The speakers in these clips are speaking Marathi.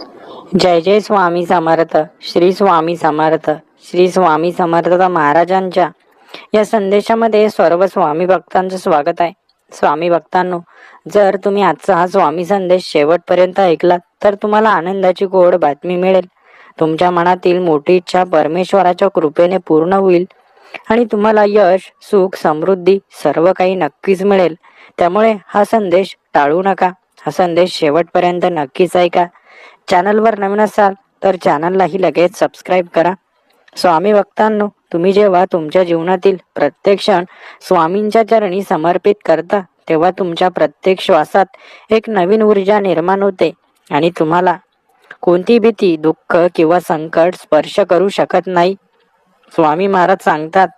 जय जय स्वामी समर्थ श्री स्वामी समर्थ श्री स्वामी समर्थ महाराजांच्या या संदेशामध्ये सर्व स्वामी भक्तांचं स्वागत आहे. स्वामी भक्तांनो जर तुम्ही आजचा हा स्वामी संदेश शेवटपर्यंत ऐकलात तर तुम्हाला आनंदाची गोड बातमी मिळेल. तुमच्या मनातील मोठी इच्छा परमेश्वराच्या कृपेने पूर्ण होईल आणि तुम्हाला यश सुख समृद्धी सर्व काही नक्कीच मिळेल. त्यामुळे हा संदेश टाळू नका. हा संदेश शेवटपर्यंत नक्कीच ऐका. चॅनलवर नवीन असाल तर चॅनललाही लगेच सबस्क्राईब करा. स्वामी भक्तांनो तुम्ही जेव्हा तुमच्या जीवनातील प्रत्येक क्षण स्वामींच्या चरणी समर्पित करता तेव्हा तुमच्या प्रत्येक श्वासात एक नवीन ऊर्जा निर्माण होते आणि तुम्हाला कोणती भीती दुःख किंवा संकट स्पर्श करू शकत नाही. स्वामी महाराज सांगतात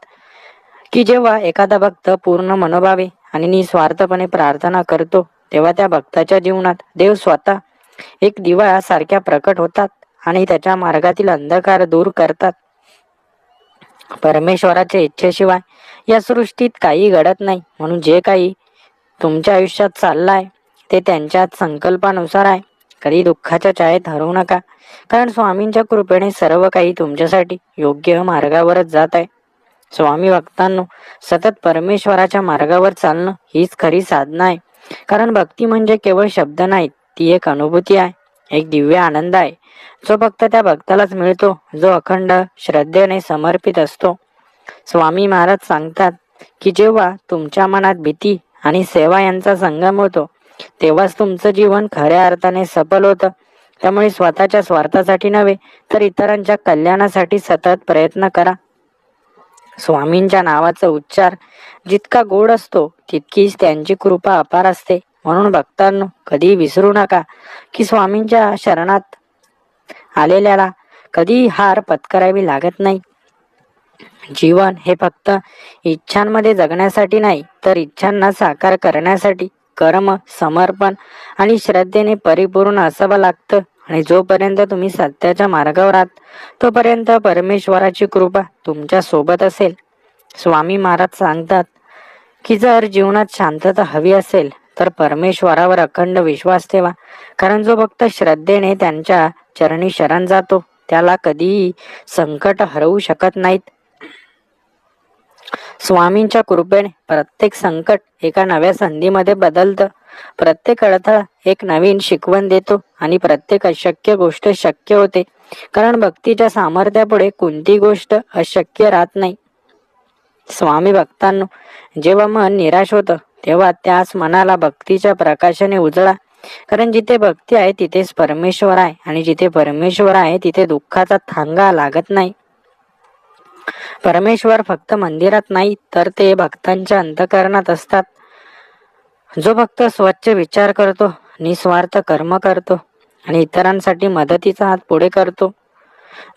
की जेव्हा एखादा भक्त पूर्ण मनोभावे आणि निस्वार्थपणे प्रार्थना करतो तेव्हा त्या भक्ताच्या जीवनात देव स्वतः एक दिवा सारख्या प्रकट होतात आणि त्याच्या मार्गातील अंधकार दूर करतात. परमेश्वराच्या इच्छेशिवाय या सृष्टीत काही घडत नाही. म्हणून जे काही तुमच्या आयुष्यात चाललं आहे ते त्यांच्या संकल्पानुसार आहे. कधी दुःखाच्या छायेत हरवू नका. कारण स्वामींच्या कृपेने सर्व काही तुमच्यासाठी योग्य मार्गावरच जात आहे. स्वामी भक्तांनो सतत परमेश्वराच्या मार्गावर चालणं हीच खरी साधना आहे. कारण भक्ती म्हणजे केवळ शब्द नाहीत ती एक अनुभूती आहे एक दिव्य आनंद आहे. जो फक्त त्या भक्तालाच मिळतो जो अखंड श्रद्धेने समर्पित असतो. स्वामी महाराज सांगतात की जेव्हा तुमच्या मनात भीती आणि सेवा यांचा संगम होतो तेव्हाच तुमचं जीवन खऱ्या अर्थाने सफल होतं. त्यामुळे स्वतःच्या स्वार्थासाठी नव्हे तर इतरांच्या कल्याणासाठी सतत प्रयत्न करा. स्वामींच्या नावाचा उच्चार जितका गोड असतो तितकीच त्यांची कृपा अपार असते. म्हणून भक्तांनो कधी विसरू नका की स्वामींच्या शरणात आलेल्याला कधी हार पत्करावी लागत नाही. जीवन हे फक्त इच्छांमध्ये जगण्यासाठी नाही तर इच्छांना साकार करण्यासाठी कर्म समर्पण आणि श्रद्धेने परिपूर्ण असावं लागतं. आणि जोपर्यंत तुम्ही सत्याच्या मार्गावर आहात तोपर्यंत परमेश्वराची कृपा तुमच्यासोबत असेल. स्वामी महाराज सांगतात की जर जीवनात शांतता हवी असेल तर परमेश्वरावर अखंड विश्वास ठेवा. कारण जो भक्त श्रद्धेने त्यांच्या चरणी शरण जातो त्याला कधीही संकट हरवू शकत नाहीत. स्वामींच्या कृपेने प्रत्येक संकट एका नव्या संधीमध्ये बदलतं. प्रत्येक अडथळा एक नवीन शिकवण देतो आणि प्रत्येक अशक्य गोष्ट शक्य होते. कारण भक्तीच्या सामर्थ्यापुढे कोणती गोष्ट अशक्य राहत नाही. स्वामी भक्तांनो जेव्हा मन निराश होतं तेव्हा त्याच मनाला भक्तीच्या प्रकाशाने उजळा. कारण जिथे भक्ती आहे तिथेच परमेश्वर आहे. आणि जिथे परमेश्वर आहे तिथे दुःखाचा थांगा लागत नाही. परमेश्वर फक्त मंदिरात नाही तर ते भक्तांच्या अंतकरणात असतात. जो भक्त स्वच्छ विचार करतो निस्वार्थ कर्म करतो आणि इतरांसाठी मदतीचा हात पुढे करतो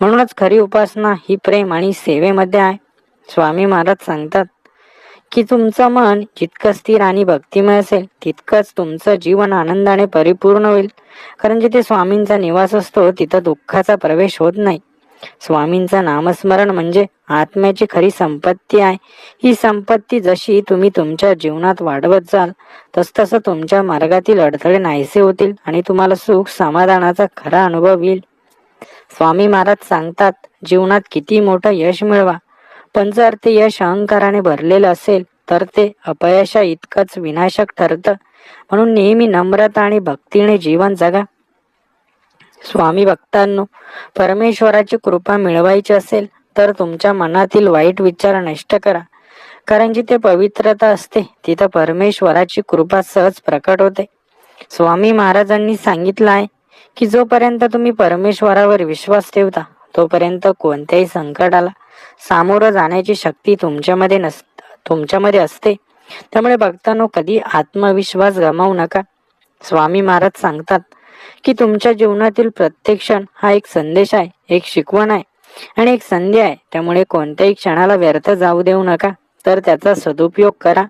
म्हणूनच खरी उपासना ही प्रेम आणि सेवेमध्ये आहे. स्वामी महाराज सांगतात की तुमचं मन जितकं स्थिर आणि भक्तिमय असेल तितकंच तुमचं जीवन आनंदाने परिपूर्ण होईल. कारण जिथे स्वामींचा निवास असतो तिथं दुःखाचा प्रवेश होत नाही. स्वामींचं नामस्मरण म्हणजे आत्म्याची खरी संपत्ती आहे. ही संपत्ती जशी तुम्ही तुमच्या जीवनात वाढवत जाल तस तसं तुमच्या मार्गातील अडथळे नाहीसे होतील आणि तुम्हाला सुख समाधानाचा खरा अनुभव येईल. स्वामी महाराज सांगतात जीवनात किती मोठं यश मिळवा. पण जर ते यश अहंकाराने भरलेलं असेल तर ते अपयशा इतकंच विनाशक ठरतं. म्हणून नेहमी नम्रता आणि भक्तीने जीवन जगा. स्वामी भक्तांनो परमेश्वराची कृपा मिळवायची असेल तर तुमच्या मनातील वाईट विचार नष्ट करा. कारण जिथे पवित्रता असते तिथं परमेश्वराची कृपा सहज प्रकट होते. स्वामी महाराजांनी सांगितलं आहे की जोपर्यंत तुम्ही परमेश्वरावर विश्वास ठेवता तोपर्यंत कोणत्याही संकटाला सामोरं जाण्याची शक्ती तुमच्यामध्ये नस तुमच्यामध्ये असते. त्यामुळे भक्तांनो कधी आत्मविश्वास गमावू नका. स्वामी महाराज सांगतात की तुमच्या जीवनातील प्रत्येक क्षण हा एक संदेश आहे एक शिकवण आहे आणि एक संधी आहे. त्यामुळे कोणत्याही क्षणाला व्यर्थ जाऊ देऊ नका. तर त्याचा सदुपयोग करा.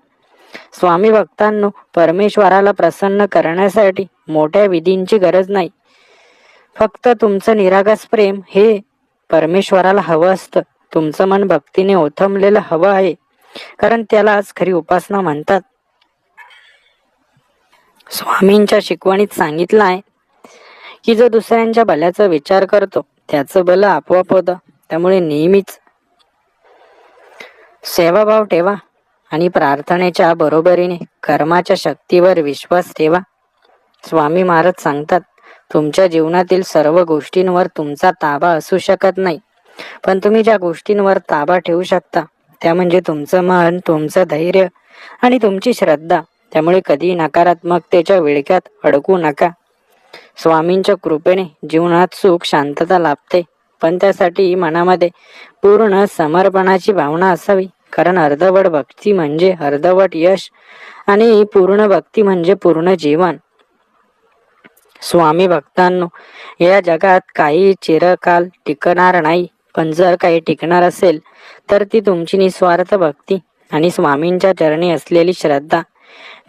स्वामी भक्तांनो परमेश्वराला प्रसन्न करण्यासाठी मोठ्या विधींची गरज नाही. फक्त तुमचं निरागस प्रेम हे परमेश्वराला हवं असतं. तुमचं मन भक्तीने ओथंबलेलं हवं आहे. कारण त्याला आज खरी उपासना म्हणतात. स्वामींच्या शिकवणीत सांगितलं आहे की जो दुसऱ्यांच्या भल्याचा विचार करतो त्याचं बल आपोआप होतं. त्यामुळे नेहमीच सेवाभाव ठेवा आणि प्रार्थनेच्या बरोबरीने कर्माच्या शक्तीवर विश्वास ठेवा. स्वामी महाराज सांगतात तुमच्या जीवनातील सर्व गोष्टींवर तुमचा ताबा असू शकत नाही. पण तुम्ही ज्या गोष्टींवर ताबा ठेवू शकता त्या म्हणजे तुमचं मन तुमचं धैर्य आणि तुमची श्रद्धा. त्यामुळे कधी नकारात्मकतेच्या विळख्यात अडकू नका. स्वामींच्या कृपेने जीवनात सुख शांतता लाभते. पण त्यासाठी मनामध्ये पूर्ण समर्पणाची भावना असावी. कारण अर्धवट भक्ती म्हणजे अर्धवट यश आणि पूर्ण भक्ती म्हणजे पूर्ण जीवन. स्वामी भक्तांनो या जगात काही चिरकाल टिकणार नाही. पण जर काही टिकणार असेल तर ती तुमची निस्वार्थ भक्ती आणि स्वामींच्या चरणी असलेली श्रद्धा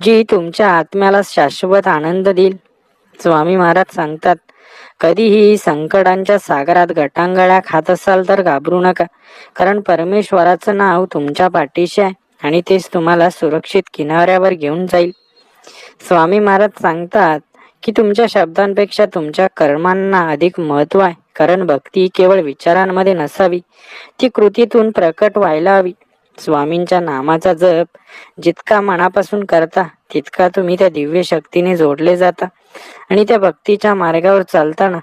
जी तुमच्या आत्म्याला शाश्वत आनंद देईल. स्वामी महाराज सांगतात कधीही संकटांच्या सागरात गटांगळ्या खात असाल तर घाबरू नका कारण परमेश्वराचं नाव तुमच्या पाठीशी आहे आणि तेच तुम्हाला सुरक्षित किनाऱ्यावर घेऊन जाईल. स्वामी महाराज सांगतात की तुमच्या शब्दांपेक्षा तुमच्या कर्मांना अधिक महत्त्व आहे. कारण भक्ती केवळ विचारांमध्ये नसावी ती कृतीतून प्रकट व्हायला हवी. स्वामींच्या नामाचा जप जितका मनापासून करता तितका तुम्ही त्या दिव्य शक्तीने जोडले जाता आणि त्या भक्तीच्या मार्गावर चालताना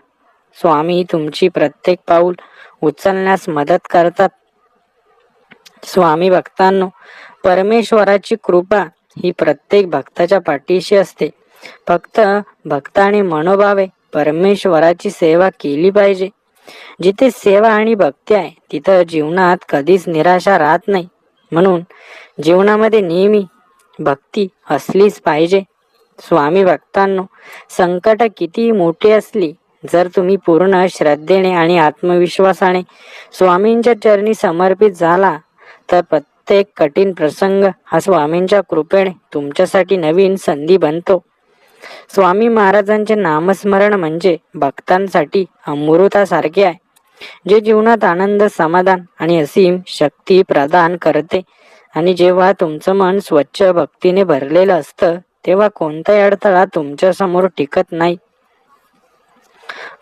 स्वामी तुमची प्रत्येक पाऊल उचलण्यास मदत करतात. स्वामी भक्तांनो परमेश्वराची कृपा ही प्रत्येक भक्ताच्या पाठीशी असते. फक्त भक्ताने मनोभावे परमेश्वराची सेवा केली पाहिजे. जिथे सेवा आणि भक्ती आहे तिथं जीवनात कधीच निराशा राहत नाही. म्हणून जीवनामध्ये नेहमी भक्ती असलीच पाहिजे. स्वामी भक्तांनो संकट किती मोठी असली जर तुम्ही पूर्ण श्रद्धेने आणि आत्मविश्वासाने स्वामींच्या चरणी समर्पित झाला तर प्रत्येक कठीण प्रसंग हा स्वामींच्या कृपेने तुमच्यासाठी नवीन संधी बनतो. स्वामी महाराजांचे नामस्मरण म्हणजे भक्तांसाठी अमृतासारखे आहे. जे जीवनात आनंद समाधान आणि असीम शक्ती प्रदान करते आणि जेव्हा तुमचं मन स्वच्छ भक्तीने भरलेलं असतं तेव्हा कोणताही अडथळा तुमच्यासमोर टिकत नाही.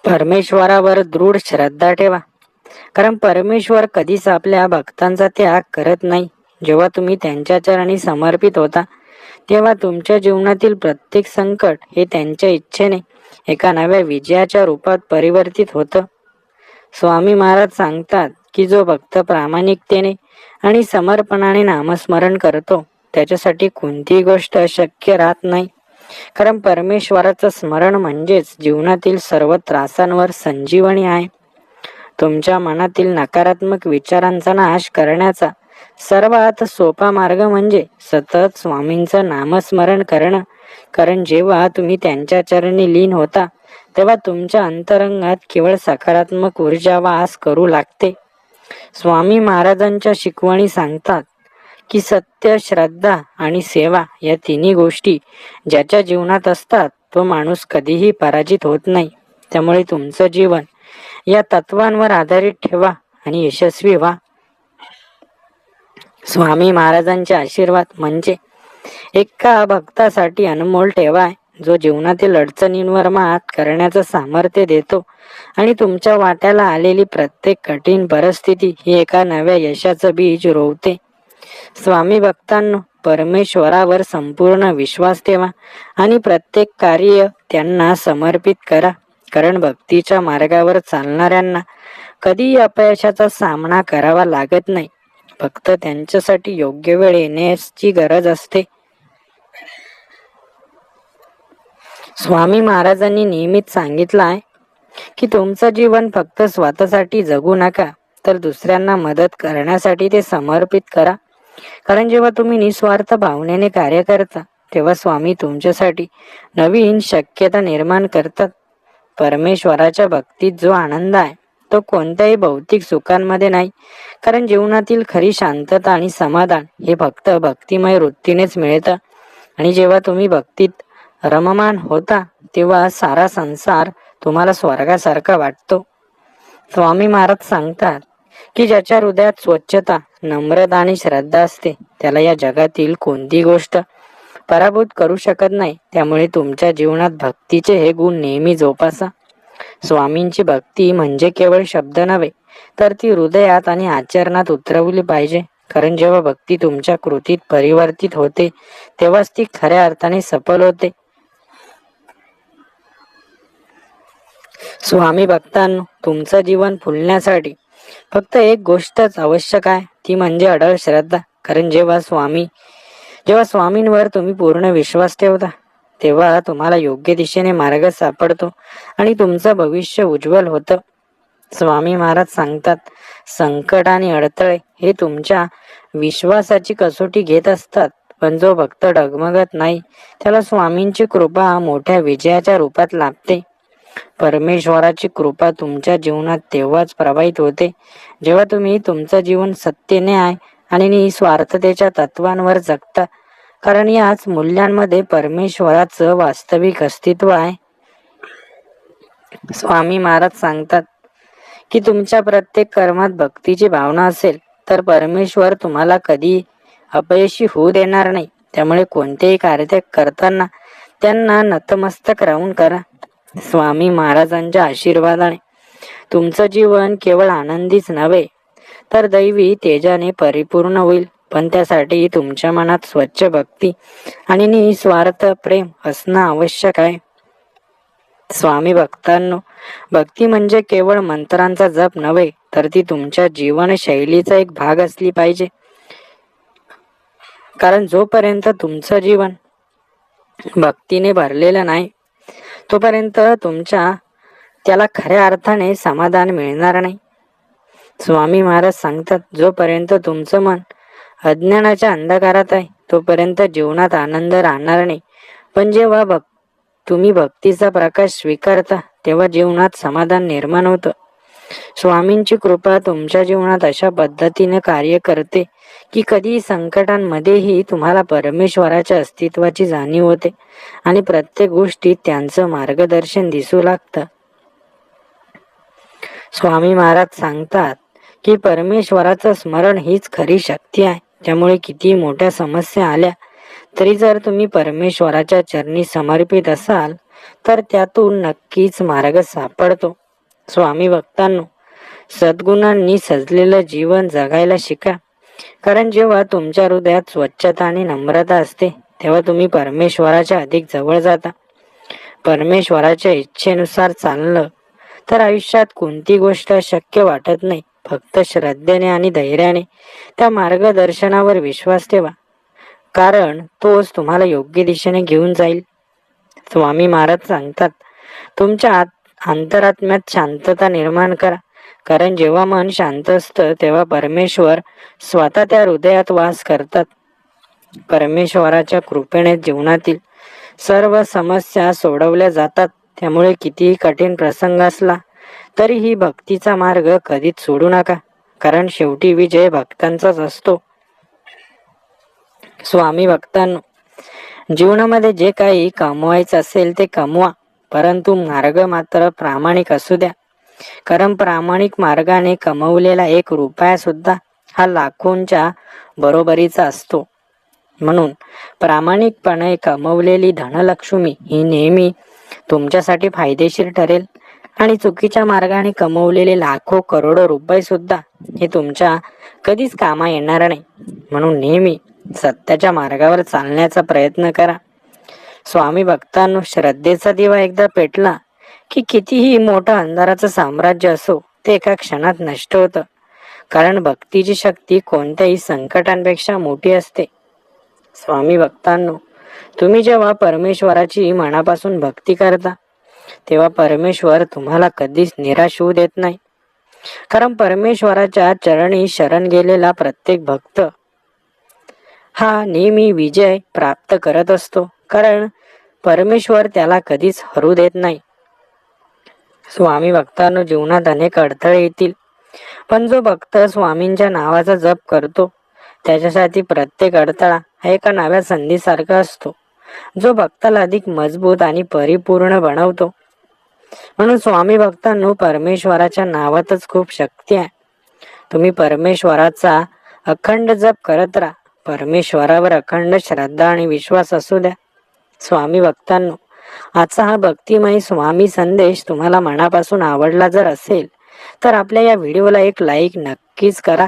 परमेश्वरावर दृढ श्रद्धा ठेवा. कारण परमेश्वर कधीच आपल्या भक्तांचा त्याग करत नाही. जेव्हा तुम्ही त्यांच्या चरणी समर्पित होता तेव्हा तुमच्या जीवनातील प्रत्येक संकट हे त्यांच्या इच्छेने एका नव्या विजयाच्या रूपात परिवर्तित होतं. स्वामी महाराज सांगतात की जो भक्त प्रामाणिकतेने आणि समर्पणाने नामस्मरण करतो त्याच्यासाठी कोणतीही गोष्ट अशक्य राहत नाही. कारण परमेश्वराचं स्मरण म्हणजेच जीवनातील सर्व त्रासांवर संजीवनी आहे. तुमच्या मनातील नकारात्मक विचारांचा नाश करण्याचा सर्वात सोपा मार्ग म्हणजे सतत स्वामींचं नामस्मरण करणं. कारण जेव्हा तुम्ही त्यांच्या चरणी लीन होता तेव्हा तुमच्या अंतरंगात केवळ सकारात्मक ऊर्जा वास करू लागते. स्वामी महाराजांच्या शिकवणी सांगतात की सत्य श्रद्धा आणि सेवा या तिन्ही गोष्टी ज्याच्या जीवनात असतात तो माणूस कधीही पराजित होत नाही. त्यामुळे तुमचं जीवन या तत्वांवर आधारित ठेवा आणि यशस्वी व्हा. स्वामी महाराजांचे आशीर्वाद म्हणजे एका भक्तासाठी अनमोल ठेवा आहे जो जीवनातील अडचणींवर मात करण्याचं सामर्थ्य देतो आणि तुमच्या वाट्याला आलेली प्रत्येक कठीण परिस्थिती ही एका नव्या यशाचं बीज रोवते. स्वामी भक्तांनो परमेश्वरावर संपूर्ण विश्वास ठेवा आणि प्रत्येक कार्य त्यांना समर्पित करा कारण भक्तीच्या मार्गावर चालणाऱ्यांना कधीही अपयशाचा सामना करावा लागत नाही. फक्त त्यांच्यासाठी योग्य वेळ येण्याची गरज असते. स्वामी महाराजांनी नेहमीच सांगितलं आहे की तुमचं जीवन फक्त स्वतःसाठी जगू नका तर दुसऱ्यांना मदत करण्यासाठी ते समर्पित करा. कारण जेव्हा तुम्ही निस्वार्थ भावनेने कार्य करता तेव्हा स्वामी तुमच्यासाठी नवीन शक्यता निर्माण करतात. परमेश्वराच्या भक्तीत जो आनंद आहे तो कोणत्याही भौतिक सुखांमध्ये नाही कारण जीवनातील खरी शांतता आणि समाधान हे फक्त भक्तिमय वृत्तीनेच मिळतं. आणि जेव्हा तुम्ही भक्तीत रममान होता तेव्हा सारा संसार तुम्हाला स्वर्गासारखा वाटतो. स्वामी महाराज सांगतात की ज्याच्या हृदयात स्वच्छता नम्रता आणि श्रद्धा असते त्याला या जगातील कोणती गोष्ट पराभूत करू शकत नाही त्यामुळे तुमच्या जीवनात भक्तीचे हे गुण नेहमी जोपासा. स्वामींची भक्ती म्हणजे केवळ शब्द नव्हे तर ती हृदयात आणि आचरणात उतरवली पाहिजे. कारण जेव्हा भक्ती तुमच्या कृतीत परिवर्तित होते तेव्हाच ती खऱ्या अर्थाने सफल होते. स्वामी भक्तांनो तुमचं जीवन फुलण्यासाठी फक्त एक गोष्टच आवश्यक आहे ती म्हणजे अडळ श्रद्धा. कारण जेव्हा स्वामी जेव्हा स्वामींवर तुम्ही पूर्ण विश्वास ठेवता तेव्हा तुम्हाला योग्य दिशेने मार्ग सापडतो आणि तुमचं भविष्य उज्ज्वल होतं. स्वामी महाराज सांगतात संकट आणि अडथळे हे तुमच्या विश्वासाची कसोटी घेत असतात पण जो भक्त डगमगत नाही त्याला स्वामींची कृपा मोठ्या विजयाच्या रूपात लाभते. परमेश्वराची कृपा तुमच्या जीवनात तेव्हाच प्रभावित होते जेव्हा तुम्ही तुमचं जीवन सत्य न्याय आणि निस्वार्थतेच्या तत्वांवर जगता. कारण याच मूल्यांमध्ये परमेश्वराचं वास्तविक अस्तित्व आहे. स्वामी महाराज सांगतात की तुमच्या प्रत्येक कर्मात भक्तीची भावना असेल तर परमेश्वर तुम्हाला कधी अपयशी होऊ देणार नाही. त्यामुळे कोणतेही कार्य करताना त्यांना नतमस्तक राहून करा. स्वामी महाराजांच्या आशीर्वादाने तुमचं जीवन केवळ आनंदीच नव्हे तर दैवी तेजाने परिपूर्ण होईल. पण त्यासाठी तुमच्या मनात स्वच्छ भक्ती आणि निस्वार्थ प्रेम असणं आवश्यक आहे. स्वामी भक्तांनो भक्ती म्हणजे केवळ मंत्रांचा जप नव्हे तर ती तुमच्या जीवनशैलीचा एक भाग असली पाहिजे. कारण जोपर्यंत तुमचं जीवन भक्तीने भरलेलं नाही तोपर्यंत तुमच्या त्याला खऱ्या अर्थाने समाधान मिळणार नाही. स्वामी महाराज सांगतात जोपर्यंत तुमचं मन अज्ञानाच्या अंधकारात आहे. तोपर्यंत जीवनात आनंद राहणार नाही. पण जेव्हा भक् तुम्ही भक्तीचा प्रकाश स्वीकारता तेव्हा जीवनात समाधान निर्माण होतं. स्वामींची कृपा तुमच्या जीवनात अशा पद्धतीने कार्य करते की कधी संकटांमध्येही तुम्हाला परमेश्वराच्या अस्तित्वाची जाणीव होते आणि प्रत्येक गोष्टीत त्यांचं मार्गदर्शन दिसू लागतं. स्वामी महाराज सांगतात की परमेश्वराचं स्मरण हीच खरी शक्ती आहे. त्यामुळे किती मोठ्या समस्या आल्या. तरी जर तुम्ही परमेश्वराच्या चरणी समर्पित असाल तर त्यातून नक्कीच मार्ग सापडतो. स्वामी भक्तांनो सद्गुणांनी सजलेलं जीवन जगायला शिका. कारण जेव्हा तुमच्या हृदयात स्वच्छता आणि नम्रता असते तेव्हा तुम्ही परमेश्वराच्या अधिक जवळ जाता. परमेश्वराच्या इच्छेनुसार चाललं तर आयुष्यात कोणती गोष्ट शक्य वाटत नाही. फक्त श्रद्धेने आणि धैर्याने त्या मार्गदर्शनावर विश्वास ठेवा. कारण तोच तुम्हाला योग्य दिशेने घेऊन जाईल. स्वामी महाराज सांगतात तुमच्या आत अंतरात्म्यात शांतता निर्माण करा. कारण जेव्हा मन शांत असतं तेव्हा परमेश्वर स्वतः त्या हृदयात वास करतात. परमेश्वराच्या कृपेने जीवनातील सर्व समस्या सोडवल्या जातात. त्यामुळे कितीही कठीण प्रसंग असला तरीही भक्तीचा मार्ग कधीच सोडू नका. कारण शेवटी विजय भक्तांचाच असतो. स्वामी भक्तांनो जीवनामध्ये जे काही कमवायचं असेल ते कमवा. परंतु मार्ग मात्र प्रामाणिक असू द्या. कारण प्रामाणिक मार्गाने कमवलेला एक रुपया सुद्धा हा लाखोंच्या बरोबरीचा असतो. म्हणून प्रामाणिकपणे कमवलेली धनलक्ष्मी ही नेहमी तुमच्यासाठी फायदेशीर ठरेल. आणि चुकीच्या मार्गाने कमवलेले लाखो करोडो रुपये सुद्धा हे तुमच्या कधीच कामा येणार नाही. म्हणून नेहमी सत्याच्या मार्गावर चालण्याचा प्रयत्न करा. स्वामी भक्तांनो श्रद्धेचा दिवा एकदा पेटला की कितीही मोठा अंधाराचं साम्राज्य असो ते एका क्षणात नष्ट होतं. कारण भक्तीची शक्ती कोणत्याही संकटांपेक्षा मोठी असते. स्वामी भक्तांनो तुम्ही जेव्हा परमेश्वराची मनापासून भक्ती करता तेव्हा परमेश्वर तुम्हाला कधीच निराश होऊ देत नाही. कारण परमेश्वराच्या चरणी शरण गेलेला प्रत्येक भक्त हा नेहमी विजय प्राप्त करत असतो. कारण परमेश्वर त्याला कधीच हरू देत नाही. स्वामी भक्तांनो जीवनात अनेक अडथळे येतील. पण जो भक्त स्वामींच्या नावाचा जप करतो त्याच्यासाठी प्रत्येक अडथळा हा एका नव्या संधीसारखा असतो. जो भक्ताला अधिक मजबूत आणि परिपूर्ण बनवतो म्हणून स्वामी भक्तांनो परमेश्वराच्या नावातच खूप शक्ती आहे. तुम्ही परमेश्वराचा अखंड जप करत राहा. परमेश्वरावर अखंड श्रद्धा आणि विश्वास असू द्या. स्वामी भक्तांनो आजचा हा भक्तिमय स्वामी संदेश तुम्हाला मनापासून आवडला जर असेल तर आपल्या या व्हिडिओला एक लाईक नक्कीच करा.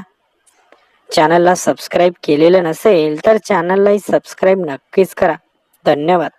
चॅनलला सबस्क्राईब केलेलं नसेल तर चॅनललाही सबस्क्राईब नक्कीच करा. धन्यवाद.